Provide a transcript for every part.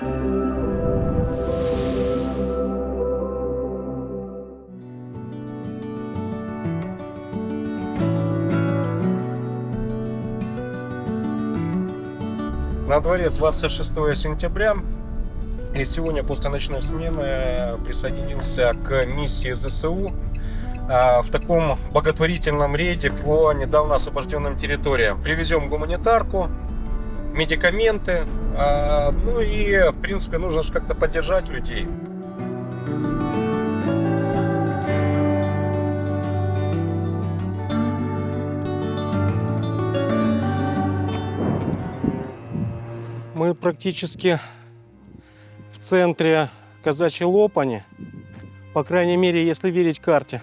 На дворе 26 сентября. И сегодня после ночной смены присоединился к миссии ЗСУ а, в таком благотворительном рейде по недавно освобожденным территориям. Привезем гуманитарку, медикаменты, ну и в принципе нужно же как-то поддержать людей. Мы практически в центре казачьей Лопани. По крайней мере, если верить карте.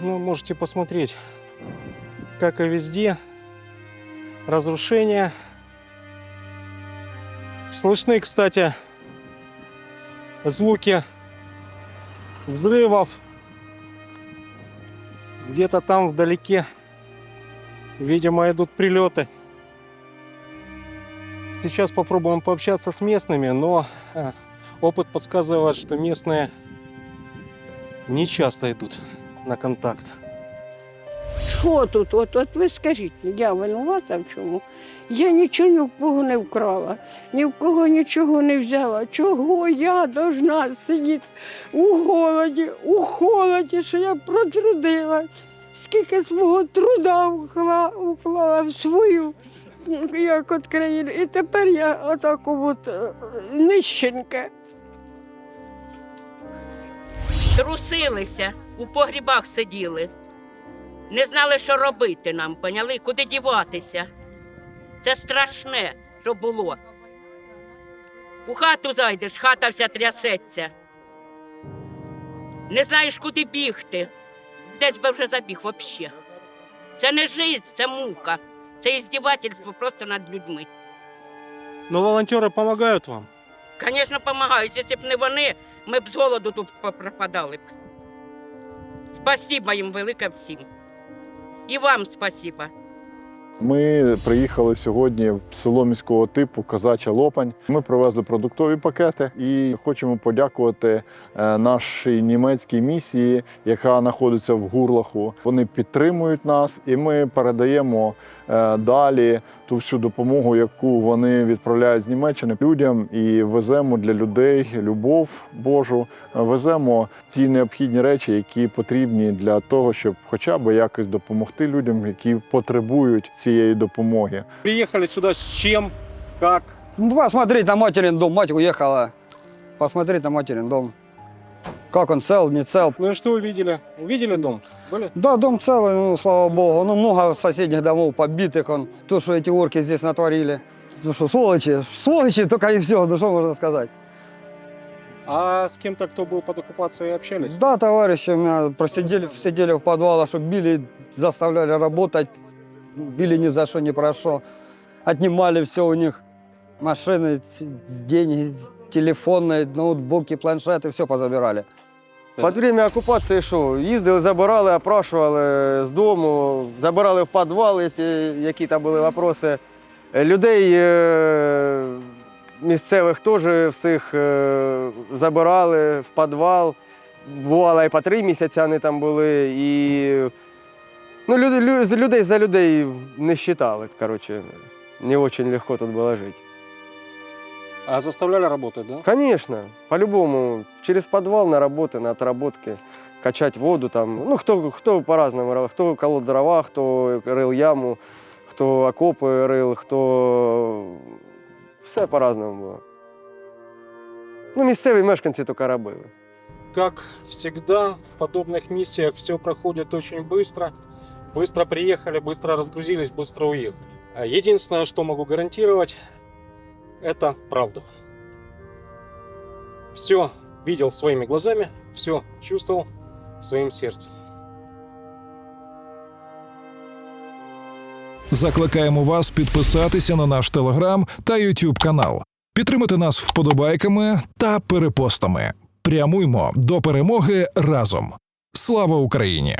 Ну, можете посмотреть, как и везде. Разрушения. Слышны, кстати, звуки взрывов. Где-то там вдалеке, видимо, идут прилеты. Сейчас попробуем пообщаться с местными, но э, опыт подсказывает, что местные не часто идут на контакт. Що тут? От, от ви скажіть, я винувата в чому? Я нічого ні в кого не вкрала, ні в кого нічого не взяла. Чого я должна сидіти у голоді, у холоді, що я протрудилась? Скільки свого труда вкла, вклала в свою як от країну. І тепер я отаку от е, нищенка. Трусилися, у погрібах сиділи. Не знали, що робити нам, поняли, куди діватися. Це страшне, що було. У хату зайдеш, хата вся трясеться. Не знаєш, куди бігти. Десь би вже забіг взагалі. Це не життя, це мука. Це іздівательство просто над людьми. Но волонтеры помогают вам. Звісно, допомагають. Якщо б не вони, ми б з голоду тут пропадали б. Спасибо їм велике всім. І вам спасибо. Ми приїхали сьогодні в село міського типу Казача Лопань. Ми привезли продуктові пакети і хочемо подякувати е, нашій німецькій місії, яка знаходиться в Гурлаху. Вони підтримують нас, і ми передаємо е, далі ту всю допомогу, яку вони відправляють з Німеччини людям, і веземо для людей любов Божу. Веземо ті необхідні речі, які потрібні для того, щоб хоча б якось допомогти людям, які потребують цієї допомоги. Приехали сюда с чем, как? Ну, посмотреть на материн дом. Мать уехала. Посмотреть на материн дом. Как он цел, не цел. Ну и что увидели? Увидели дом? Были? Да, дом целый, ну, слава богу. Ну, много соседних домов побитых. Он, то, что эти орки здесь натворили. Ну что, сволочи, сволочи только и все, ну что можно сказать. А с кем-то, кто был под оккупацией, общались? Да, товарищи у меня просидели, сидели в подвалах, чтобы били, заставляли работать. Били ни за что, ни про что. Отнимали все у них. Машины, деньги, телефоны, ноутбуки, планшеты, все позабирали. Під время окупації що? Їздили, забирали, опрашували з дому, забирали в підвал, якщо які там були питання. Людей е, місцевих теж всіх е, забирали в підвал. Бувало і по три місяці вони там були. І ну, люди, людей за людей не вважали. Коротше, не дуже легко тут було жити. А заставляли работать, да? Конечно, по-любому. Через подвал на работы, на отработки, качать воду там. Ну, кто, кто по-разному. рыл. Кто колол дрова, кто рыл яму, кто окопы рыл, кто... Все по-разному було. Ну, місцеві мешканці тільки робили. Как всегда, в подобных миссиях все проходит очень быстро. Быстро приехали, быстро разгрузились, быстро уехали. А Единственное, что могу гарантировать, это правду. Все видел своими глазами, все чувствовал своим сердцем. Закликаємо вас підписатися на наш телеграм та Ютуб канал, підтримати нас вподобайками та перепостами. Прямуймо до перемоги разом. Слава Україні!